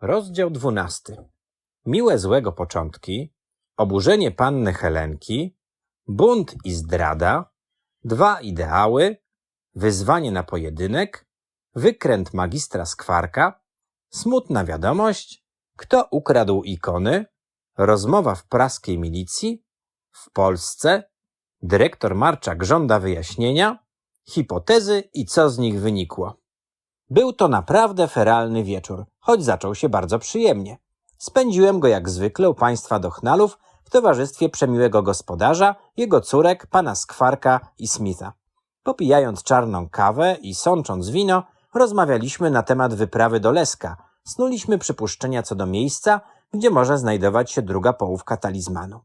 Rozdział dwunasty. Miłe złego początki, oburzenie panny Helenki, bunt i zdrada, dwa ideały, wyzwanie na pojedynek, wykręt magistra Skwarka, smutna wiadomość, kto ukradł ikony, rozmowa w praskiej milicji, w Polsce, dyrektor Marczak żąda wyjaśnienia, hipotezy i co z nich wynikło. Był to naprawdę feralny wieczór, choć zaczął się bardzo przyjemnie. Spędziłem go jak zwykle u państwa Dochnalów w towarzystwie przemiłego gospodarza, jego córek, pana Skwarka i Smitha. Popijając czarną kawę i sącząc wino, rozmawialiśmy na temat wyprawy do Leska. Snuliśmy przypuszczenia co do miejsca, gdzie może znajdować się druga połówka talizmanu.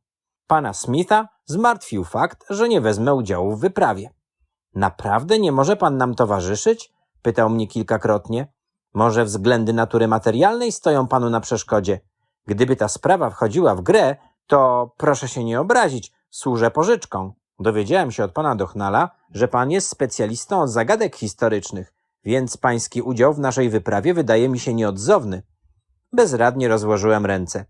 Pana Smitha zmartwił fakt, że nie wezmę udziału w wyprawie. Naprawdę nie może pan nam towarzyszyć? Pytał mnie kilkakrotnie. Może względy natury materialnej stoją panu na przeszkodzie? Gdyby ta sprawa wchodziła w grę, to proszę się nie obrazić, służę pożyczką. Dowiedziałem się od pana Dochnala, że pan jest specjalistą od zagadek historycznych, więc pański udział w naszej wyprawie wydaje mi się nieodzowny. Bezradnie rozłożyłem ręce.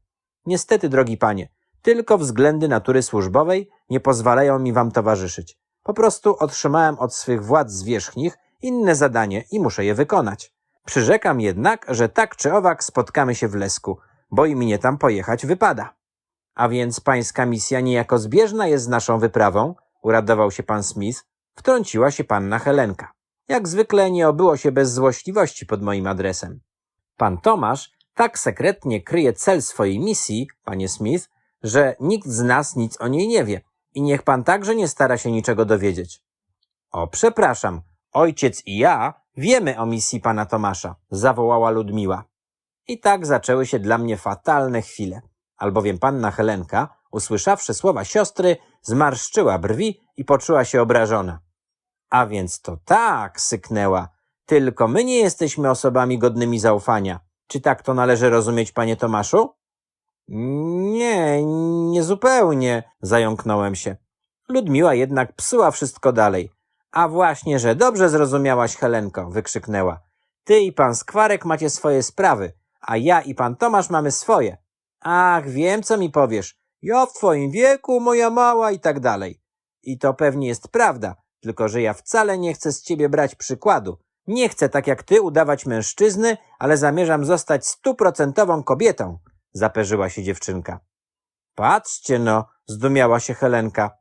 Niestety, drogi panie, tylko względy natury służbowej nie pozwalają mi wam towarzyszyć. Po prostu otrzymałem od swych władz zwierzchnich inne zadanie i muszę je wykonać. Przyrzekam jednak, że tak czy owak spotkamy się w Lesku, bo i mnie tam pojechać wypada. A więc pańska misja niejako zbieżna jest z naszą wyprawą, uradował się pan Smith, wtrąciła się panna Helenka. Jak zwykle nie obyło się bez złośliwości pod moim adresem. Pan Tomasz tak sekretnie kryje cel swojej misji, panie Smith, że nikt z nas nic o niej nie wie i niech pan także nie stara się niczego dowiedzieć. O, przepraszam, ojciec i ja wiemy o misji pana Tomasza, zawołała Ludmiła. I tak zaczęły się dla mnie fatalne chwile, albowiem panna Helenka, usłyszawszy słowa siostry, zmarszczyła brwi i poczuła się obrażona. A więc to tak, syknęła. Tylko my nie jesteśmy osobami godnymi zaufania. Czy tak to należy rozumieć, panie Tomaszu? Nie, nie zupełnie, zająknąłem się. Ludmiła jednak psuła wszystko dalej. A właśnie, że dobrze zrozumiałaś, Helenko, wykrzyknęła. Ty i pan Skwarek macie swoje sprawy, a ja i pan Tomasz mamy swoje. Ach, wiem, co mi powiesz. Ja w twoim wieku, moja mała i tak dalej. I to pewnie jest prawda, tylko że ja wcale nie chcę z ciebie brać przykładu. Nie chcę tak jak ty udawać mężczyzny, ale zamierzam zostać stuprocentową kobietą, zaperzyła się dziewczynka. Patrzcie no, zdumiała się Helenka.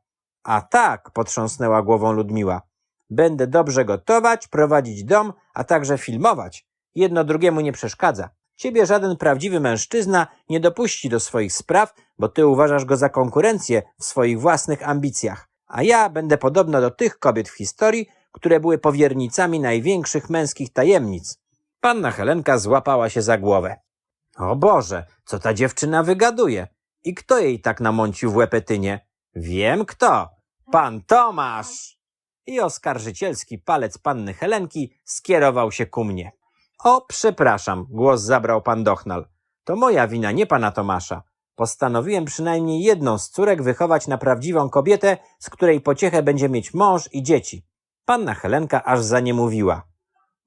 A tak, potrząsnęła głową Ludmiła. Będę dobrze gotować, prowadzić dom, a także filmować. Jedno drugiemu nie przeszkadza. Ciebie żaden prawdziwy mężczyzna nie dopuści do swoich spraw, bo ty uważasz go za konkurencję w swoich własnych ambicjach. A ja będę podobna do tych kobiet w historii, które były powiernicami największych męskich tajemnic. Panna Helenka złapała się za głowę. O Boże, co ta dziewczyna wygaduje? I kto jej tak namącił w łepetynie? Wiem kto. Pan Tomasz! I oskarżycielski palec panny Helenki skierował się ku mnie. O, przepraszam, głos zabrał pan Dochnal. To moja wina, nie pana Tomasza. Postanowiłem przynajmniej jedną z córek wychować na prawdziwą kobietę, z której pociechę będzie mieć mąż i dzieci. Panna Helenka aż za nie mówiła.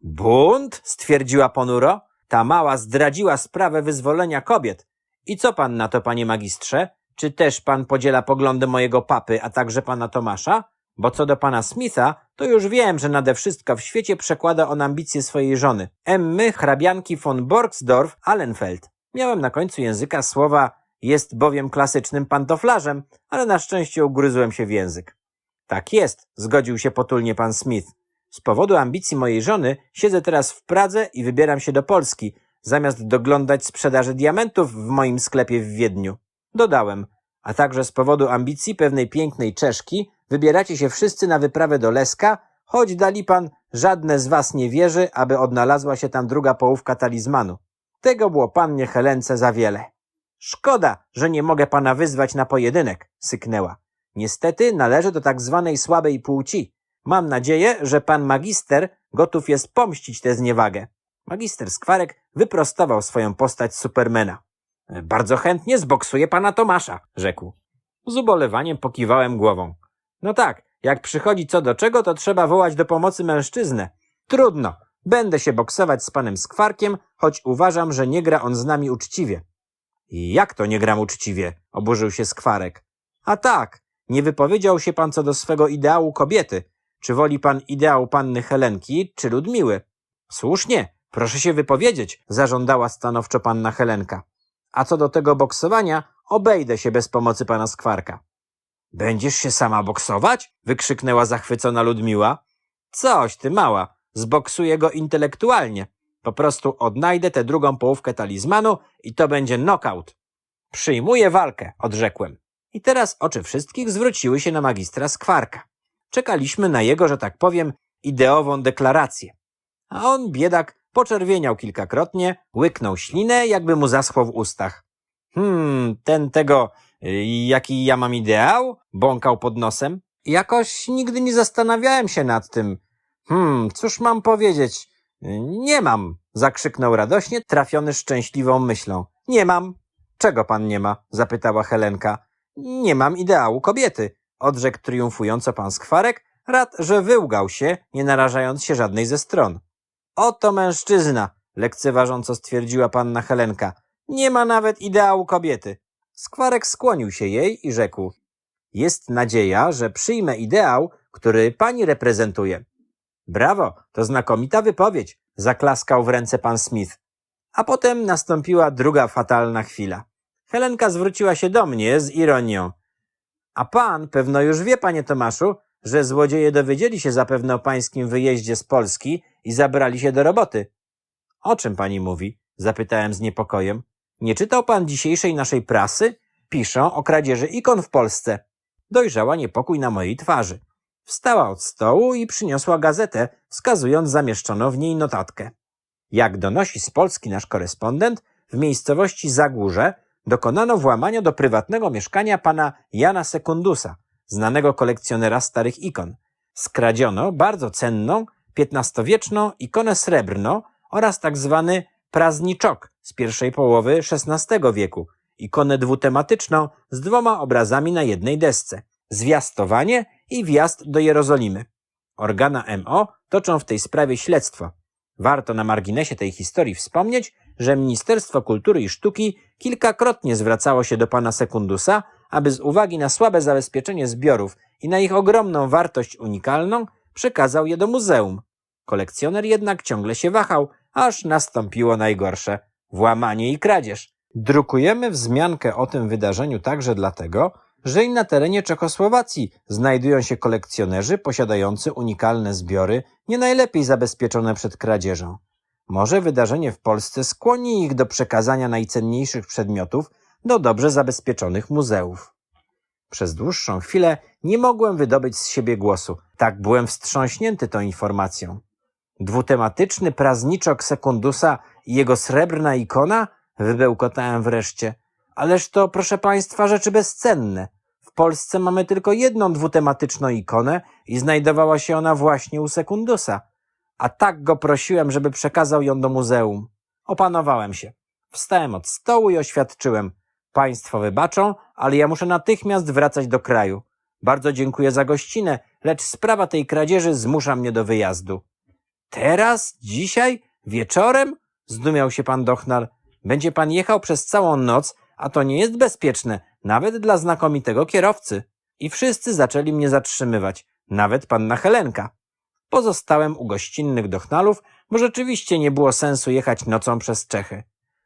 Bunt? stwierdziła ponuro. Ta mała zdradziła sprawę wyzwolenia kobiet. I co pan na to, panie magistrze? Czy też pan podziela poglądy mojego papy, a także pana Tomasza? Bo co do pana Smitha, to już wiem, że nade wszystko w świecie przekłada on ambicje swojej żony, Emmy hrabianki von Borgsdorf-Allenfeld. Miałem na końcu języka słowa jest bowiem klasycznym pantoflarzem, ale na szczęście ugryzłem się w język. Tak jest, zgodził się potulnie pan Smith. Z powodu ambicji mojej żony siedzę teraz w Pradze i wybieram się do Polski, zamiast doglądać sprzedaży diamentów w moim sklepie w Wiedniu. Dodałem, a także z powodu ambicji pewnej pięknej Czeszki wybieracie się wszyscy na wyprawę do Leska, choć dali pan, żadne z was nie wierzy, aby odnalazła się tam druga połówka talizmanu. Tego było pannie Helence za wiele. Szkoda, że nie mogę pana wyzwać na pojedynek, syknęła. Niestety należę do tak zwanej słabej płci. Mam nadzieję, że pan magister gotów jest pomścić tę zniewagę. Magister Skwarek wyprostował swoją postać Supermana. Bardzo chętnie zboksuję pana Tomasza, rzekł. Z ubolewaniem pokiwałem głową. No tak, jak przychodzi co do czego, to trzeba wołać do pomocy mężczyznę. Trudno, Będę się boksować z panem Skwarkiem, choć uważam, że nie gra on z nami uczciwie. Jak to nie gram uczciwie? oburzył się Skwarek. A tak, nie wypowiedział się pan co do swego ideału kobiety. Czy woli pan ideał panny Helenki, czy Ludmiły? Słusznie, proszę się wypowiedzieć, zażądała stanowczo panna Helenka. A co do tego boksowania, obejdę się bez pomocy pana Skwarka. Będziesz się sama boksować? wykrzyknęła zachwycona Ludmiła. Coś, ty mała, zboksuję go intelektualnie. Po prostu odnajdę tę drugą połówkę talizmanu i to będzie knockout. Przyjmuję walkę, odrzekłem. I teraz oczy wszystkich zwróciły się na magistra Skwarka. Czekaliśmy na jego, że tak powiem, ideową deklarację. A on, biedak, poczerwieniał kilkakrotnie, łyknął ślinę, jakby mu zaschło w ustach. Hmm, ten tego, y, jaki ja mam ideał? Bąkał pod nosem. Jakoś nigdy nie zastanawiałem się nad tym. Hmm, cóż mam powiedzieć? Nie mam, zakrzyknął radośnie, trafiony szczęśliwą myślą. Nie mam. Czego pan nie ma? zapytała Helenka. Nie mam ideału kobiety, odrzekł triumfująco pan Skwarek, rad, że wyłgał się, nie narażając się żadnej ze stron. Oto mężczyzna, lekceważąco stwierdziła panna Helenka. Nie ma nawet ideału kobiety. Skwarek skłonił się jej i rzekł. Jest nadzieja, że przyjmę ideał, który pani reprezentuje. Brawo, to znakomita wypowiedź, zaklaskał w ręce pan Smith. A potem nastąpiła druga fatalna chwila. Helenka zwróciła się do mnie z ironią. A pan pewno już wie, panie Tomaszu, że złodzieje dowiedzieli się zapewne o pańskim wyjeździe z Polski i zabrali się do roboty. O czym pani mówi? zapytałem z niepokojem. Nie czytał pan dzisiejszej naszej prasy? Piszą o kradzieży ikon w Polsce. Dojrzała niepokój na mojej twarzy. Wstała od stołu i przyniosła gazetę, wskazując zamieszczoną w niej notatkę. Jak donosi z Polski nasz korespondent, w miejscowości Zagórze dokonano włamania do prywatnego mieszkania pana Jana Sekundusa, znanego kolekcjonera starych ikon. Skradziono bardzo cenną, XV-wieczną ikonę srebrną oraz tak zwany prazniczok z pierwszej połowy XVI wieku, ikonę dwutematyczną z dwoma obrazami na jednej desce, zwiastowanie i wjazd do Jerozolimy. Organa MO toczą w tej sprawie śledztwo. Warto na marginesie tej historii wspomnieć, że Ministerstwo Kultury i Sztuki kilkakrotnie zwracało się do pana Sekundusa, aby z uwagi na słabe zabezpieczenie zbiorów i na ich ogromną wartość unikalną przekazał je do muzeum. Kolekcjoner jednak ciągle się wahał, aż nastąpiło najgorsze włamanie i kradzież. Drukujemy wzmiankę o tym wydarzeniu także dlatego, że i na terenie Czechosłowacji znajdują się kolekcjonerzy posiadający unikalne zbiory, nie najlepiej zabezpieczone przed kradzieżą. Może wydarzenie w Polsce skłoni ich do przekazania najcenniejszych przedmiotów do dobrze zabezpieczonych muzeów. Przez dłuższą chwilę nie mogłem wydobyć z siebie głosu, tak byłem wstrząśnięty tą informacją. Dwutematyczny prazniczok Sekundusa i jego srebrna ikona? Wybełkotałem wreszcie. Ależ to, proszę państwa, rzeczy bezcenne. W Polsce mamy tylko jedną dwutematyczną ikonę i znajdowała się ona właśnie u Sekundusa. A tak go prosiłem, żeby przekazał ją do muzeum. Opanowałem się. Wstałem od stołu i oświadczyłem. Państwo wybaczą, ale ja muszę natychmiast wracać do kraju. Bardzo dziękuję za gościnę, lecz sprawa tej kradzieży zmusza mnie do wyjazdu. Teraz? Dzisiaj? Wieczorem? Zdumiał się pan Dochnal. Będzie pan jechał przez całą noc, a to nie jest bezpieczne, nawet dla znakomitego kierowcy. I wszyscy zaczęli mnie zatrzymywać, nawet panna Helenka. Pozostałem u gościnnych Dochnalów, bo rzeczywiście nie było sensu jechać nocą przez Czechy.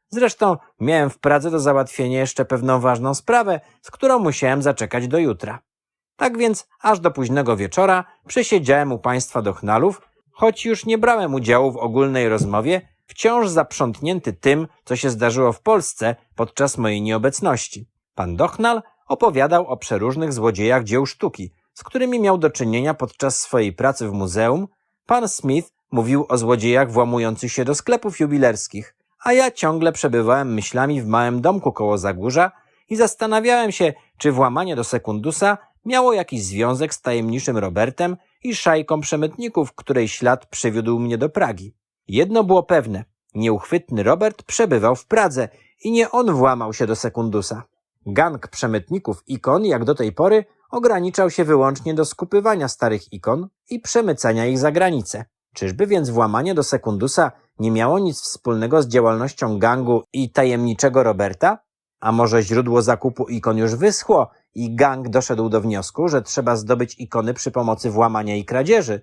Zresztą miałem w Pradze do załatwienia jeszcze pewną ważną sprawę, z którą musiałem zaczekać do jutra. Tak więc aż do późnego wieczora przesiedziałem u państwa Dochnalów, choć już nie brałem udziału w ogólnej rozmowie, wciąż zaprzątnięty tym, co się zdarzyło w Polsce podczas mojej nieobecności. Pan Dochnal opowiadał o przeróżnych złodziejach dzieł sztuki, z którymi miał do czynienia podczas swojej pracy w muzeum. Pan Smith mówił o złodziejach włamujących się do sklepów jubilerskich, a ja ciągle przebywałem myślami w małym domku koło Zagórza i zastanawiałem się, czy włamanie do Sekundusa miało jakiś związek z tajemniczym Robertem i szajką przemytników, której ślad przywiódł mnie do Pragi. Jedno było pewne. Nieuchwytny Robert przebywał w Pradze i nie on włamał się do Sekundusa. Gang przemytników ikon, jak do tej pory, ograniczał się wyłącznie do skupywania starych ikon i przemycania ich za granicę. Czyżby więc włamanie do Sekundusa nie miało nic wspólnego z działalnością gangu i tajemniczego Roberta? A może źródło zakupu ikon już wyschło i gang doszedł do wniosku, że trzeba zdobyć ikony przy pomocy włamania i kradzieży?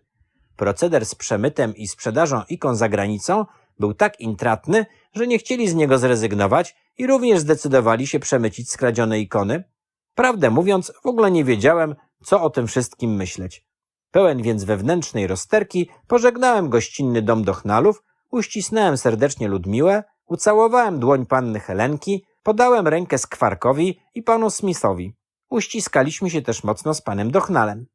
Proceder z przemytem i sprzedażą ikon za granicą był tak intratny, że nie chcieli z niego zrezygnować i również zdecydowali się przemycić skradzione ikony. Prawdę mówiąc, w ogóle nie wiedziałem, co o tym wszystkim myśleć. Pełen więc wewnętrznej rozterki, pożegnałem gościnny dom Dochnalów, uścisnąłem serdecznie Ludmiłę, ucałowałem dłoń panny Helenki, podałem rękę Skwarkowi i panu Smithowi. Uściskaliśmy się też mocno z panem Dochnalem.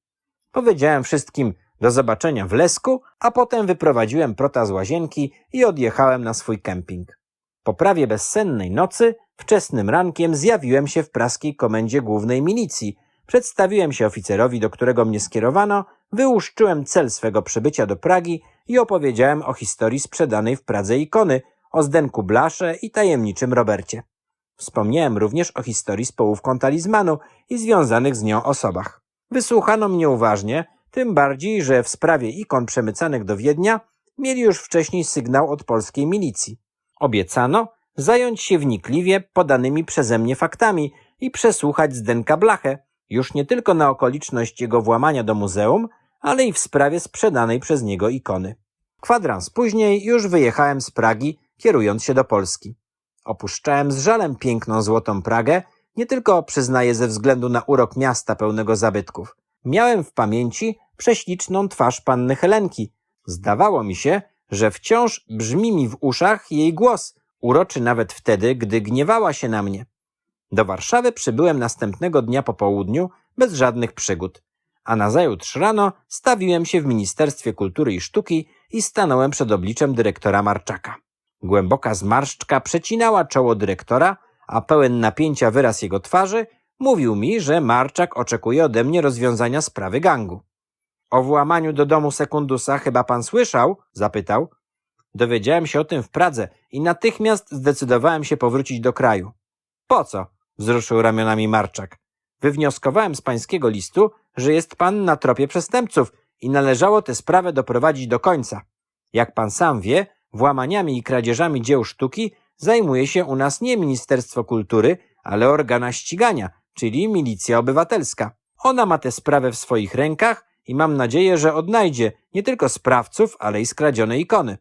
Powiedziałem wszystkim do zobaczenia w Lesku, a potem wyprowadziłem prota z łazienki i odjechałem na swój kemping. Po prawie bezsennej nocy, wczesnym rankiem zjawiłem się w praskiej komendzie głównej milicji. Przedstawiłem się oficerowi, do którego mnie skierowano, wyłuszczyłem cel swego przybycia do Pragi i opowiedziałem o historii sprzedanej w Pradze ikony, o Zdenku Blasze i tajemniczym Robercie. Wspomniałem również o historii z połówką talizmanu i związanych z nią osobach. Wysłuchano mnie uważnie, tym bardziej, że w sprawie ikon przemycanych do Wiednia mieli już wcześniej sygnał od polskiej milicji. Obiecano zająć się wnikliwie podanymi przeze mnie faktami i przesłuchać Zdenka Blachę, już nie tylko na okoliczność jego włamania do muzeum, ale i w sprawie sprzedanej przez niego ikony. Kwadrans później już wyjechałem z Pragi, kierując się do Polski. Opuszczałem z żalem piękną złotą Pragę, nie tylko przyznaję ze względu na urok miasta pełnego zabytków. Miałem w pamięci prześliczną twarz panny Helenki. Zdawało mi się, że wciąż brzmi mi w uszach jej głos, uroczy nawet wtedy, gdy gniewała się na mnie. Do Warszawy przybyłem następnego dnia po południu bez żadnych przygód, a nazajutrz rano stawiłem się w Ministerstwie Kultury i Sztuki i stanąłem przed obliczem dyrektora Marczaka. Głęboka zmarszczka przecinała czoło dyrektora, a pełen napięcia wyraz jego twarzy mówił mi, że Marczak oczekuje ode mnie rozwiązania sprawy gangu. O włamaniu do domu Sekundusa chyba pan słyszał? zapytał. Dowiedziałem się o tym w Pradze i natychmiast zdecydowałem się powrócić do kraju. Po co? wzruszył ramionami Marczak. Wywnioskowałem z pańskiego listu, że jest pan na tropie przestępców i należało tę sprawę doprowadzić do końca. Jak pan sam wie, włamaniami i kradzieżami dzieł sztuki zajmuje się u nas nie Ministerstwo Kultury, ale organa ścigania, czyli Milicja Obywatelska. Ona ma tę sprawę w swoich rękach i mam nadzieję, że odnajdzie nie tylko sprawców, ale i skradzione ikony.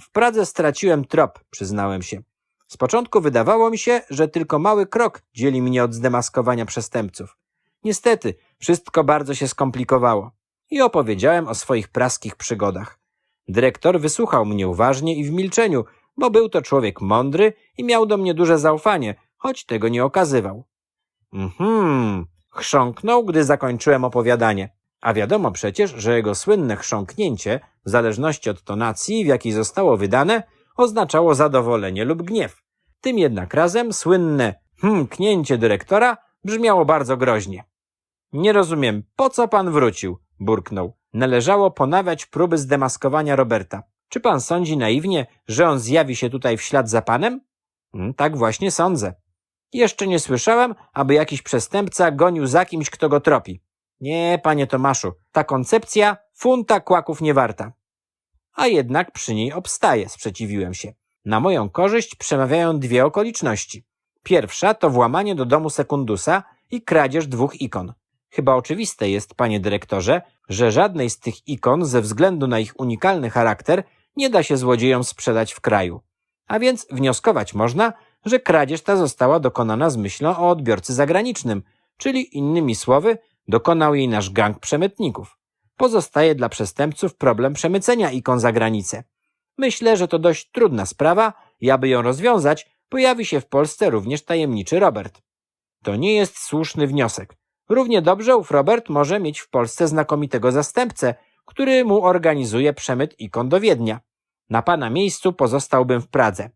W Pradze straciłem trop, przyznałem się. Z początku wydawało mi się, że tylko mały krok dzieli mnie od zdemaskowania przestępców. Niestety, wszystko bardzo się skomplikowało. I opowiedziałem o swoich praskich przygodach. Dyrektor wysłuchał mnie uważnie i w milczeniu, bo był to człowiek mądry i miał do mnie duże zaufanie, choć tego nie okazywał. Mhm, chrząknął, gdy zakończyłem opowiadanie. A wiadomo przecież, że jego słynne chrząknięcie, w zależności od tonacji, w jakiej zostało wydane, oznaczało zadowolenie lub gniew. Tym jednak razem słynne hmknięcie dyrektora brzmiało bardzo groźnie. Nie rozumiem, po co pan wrócił? burknął. Należało ponawiać próby zdemaskowania Roberta. Czy pan sądzi naiwnie, że on zjawi się tutaj w ślad za panem? Hmm, tak właśnie sądzę. Jeszcze nie słyszałem, aby jakiś przestępca gonił za kimś, kto go tropi. Nie, panie Tomaszu, ta koncepcja funta kłaków nie warta. A jednak przy niej obstaje, sprzeciwiłem się. Na moją korzyść przemawiają dwie okoliczności. Pierwsza to włamanie do domu Sekundusa i kradzież dwóch ikon. Chyba oczywiste jest, panie dyrektorze, że żadnej z tych ikon ze względu na ich unikalny charakter nie da się złodziejom sprzedać w kraju. A więc wnioskować można, że kradzież ta została dokonana z myślą o odbiorcy zagranicznym, czyli innymi słowy, dokonał jej nasz gang przemytników. Pozostaje dla przestępców problem przemycenia ikon za granicę. Myślę, że to dość trudna sprawa i aby ją rozwiązać, pojawi się w Polsce również tajemniczy Robert. To nie jest słuszny wniosek. Równie dobrze ów Robert może mieć w Polsce znakomitego zastępcę, który mu organizuje przemyt ikon do Wiednia. Na pana miejscu pozostałbym w Pradze.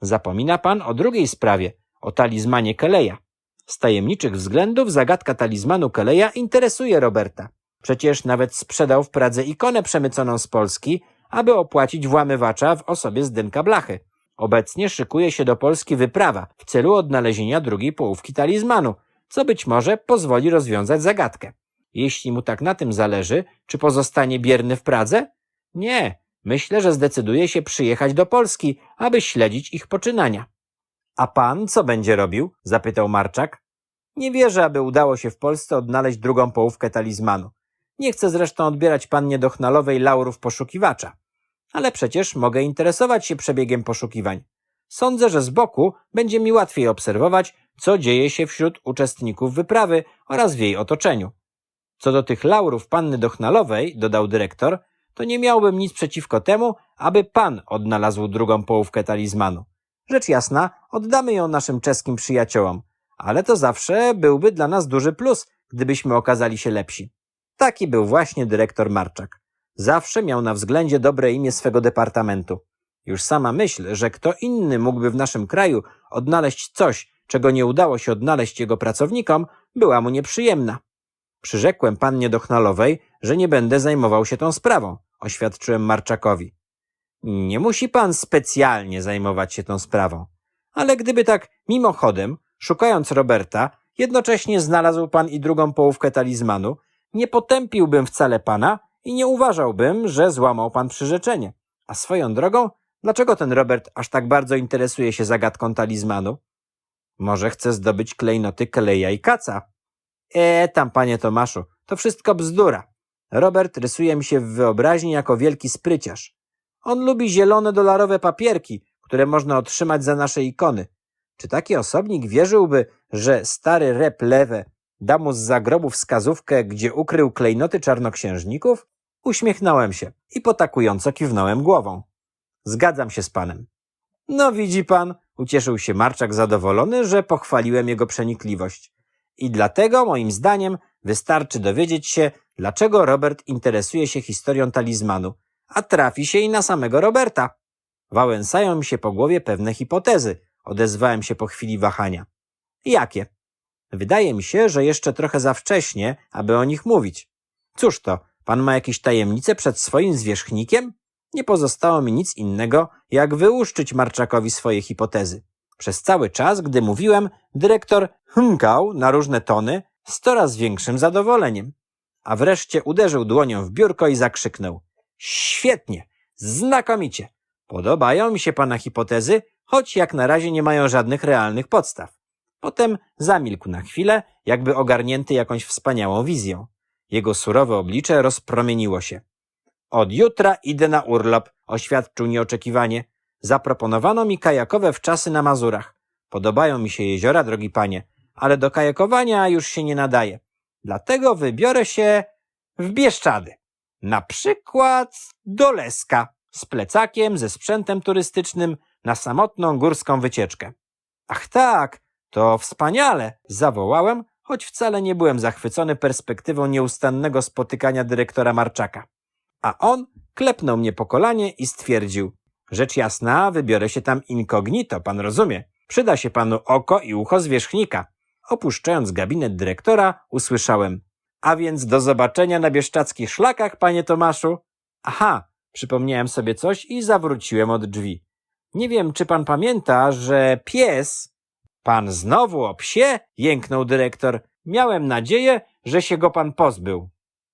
Zapomina pan o drugiej sprawie, o talizmanie Keleja. Z tajemniczych względów zagadka talizmanu Keleja interesuje Roberta. Przecież nawet sprzedał w Pradze ikonę przemyconą z Polski, aby opłacić włamywacza w osobie Zdenka Blachy. Obecnie szykuje się do Polski wyprawa w celu odnalezienia drugiej połówki talizmanu, co być może pozwoli rozwiązać zagadkę. Jeśli mu tak na tym zależy, czy pozostanie bierny w Pradze? Nie, Myślę, że zdecyduje się przyjechać do Polski, aby śledzić ich poczynania. A pan co będzie robił? zapytał Marczak. Nie wierzę, aby udało się w Polsce odnaleźć drugą połówkę talizmanu. Nie chcę zresztą odbierać pannie Dochnalowej laurów poszukiwacza. Ale przecież mogę interesować się przebiegiem poszukiwań. Sądzę, że z boku będzie mi łatwiej obserwować, co dzieje się wśród uczestników wyprawy oraz w jej otoczeniu. Co do tych laurów panny Dochnalowej, dodał dyrektor, to nie miałbym nic przeciwko temu, aby pan odnalazł drugą połówkę talizmanu. Rzecz jasna, oddamy ją naszym czeskim przyjaciołom, ale to zawsze byłby dla nas duży plus, gdybyśmy okazali się lepsi. Taki był właśnie dyrektor Marczak. Zawsze miał na względzie dobre imię swego departamentu. Już sama myśl, że kto inny mógłby w naszym kraju odnaleźć coś, czego nie udało się odnaleźć jego pracownikom, była mu nieprzyjemna. Przyrzekłem pannie Dochnalowej, że nie będę zajmował się tą sprawą, oświadczyłem Marczakowi. Nie musi pan specjalnie zajmować się tą sprawą. Ale gdyby tak mimochodem, szukając Roberta, jednocześnie znalazł pan i drugą połówkę talizmanu, nie potępiłbym wcale pana i nie uważałbym, że złamał pan przyrzeczenie. A swoją drogą, dlaczego ten Robert aż tak bardzo interesuje się zagadką talizmanu? Może chce zdobyć klejnoty Keleja i Kaca? E, tam, panie Tomaszu, to wszystko bzdura. Robert rysuje mi się w wyobraźni jako wielki spryciarz. On lubi zielone dolarowe papierki, które można otrzymać za nasze ikony. Czy taki osobnik wierzyłby, że stary rep lewe da mu z zagrobu wskazówkę, gdzie ukrył klejnoty czarnoksiężników? Uśmiechnąłem się i potakująco kiwnąłem głową. Zgadzam się z panem. No widzi pan, ucieszył się Marczak zadowolony, że pochwaliłem jego przenikliwość. I dlatego, moim zdaniem, wystarczy dowiedzieć się, dlaczego Robert interesuje się historią talizmanu, a trafi się i na samego Roberta. Wałęsają mi się po głowie pewne hipotezy, odezwałem się po chwili wahania. Jakie? Wydaje mi się, że jeszcze trochę za wcześnie, aby o nich mówić. Cóż to, pan ma jakieś tajemnice przed swoim zwierzchnikiem? Nie pozostało mi nic innego, jak wyłuszczyć Marczakowi swoje hipotezy. Przez cały czas, gdy mówiłem, dyrektor hmkał na różne tony z coraz większym zadowoleniem. A wreszcie uderzył dłonią w biurko i zakrzyknął. Świetnie! Znakomicie! Podobają mi się pana hipotezy, choć jak na razie nie mają żadnych realnych podstaw. Potem zamilkł na chwilę, jakby ogarnięty jakąś wspaniałą wizją. Jego surowe oblicze rozpromieniło się. Od jutra idę na urlop, oświadczył nieoczekiwanie. Zaproponowano mi kajakowe wczasy na Mazurach. Podobają mi się jeziora, drogi panie, ale do kajakowania już się nie nadaje. Dlatego wybiorę się w Bieszczady. Na przykład do Leska z plecakiem, ze sprzętem turystycznym na samotną górską wycieczkę. Ach tak, to wspaniale, zawołałem, choć wcale nie byłem zachwycony perspektywą nieustannego spotykania dyrektora Marczaka. A on klepnął mnie po kolanie i stwierdził, rzecz jasna, wybiorę się tam incognito, pan rozumie. Przyda się panu oko i ucho zwierzchnika. Opuszczając gabinet dyrektora, usłyszałem, a więc do zobaczenia na bieszczadzkich szlakach, panie Tomaszu. Aha, przypomniałem sobie coś i zawróciłem od drzwi. Nie wiem, czy pan pamięta, że pies... Pan znowu o psie? jęknął dyrektor. Miałem nadzieję, że się go pan pozbył.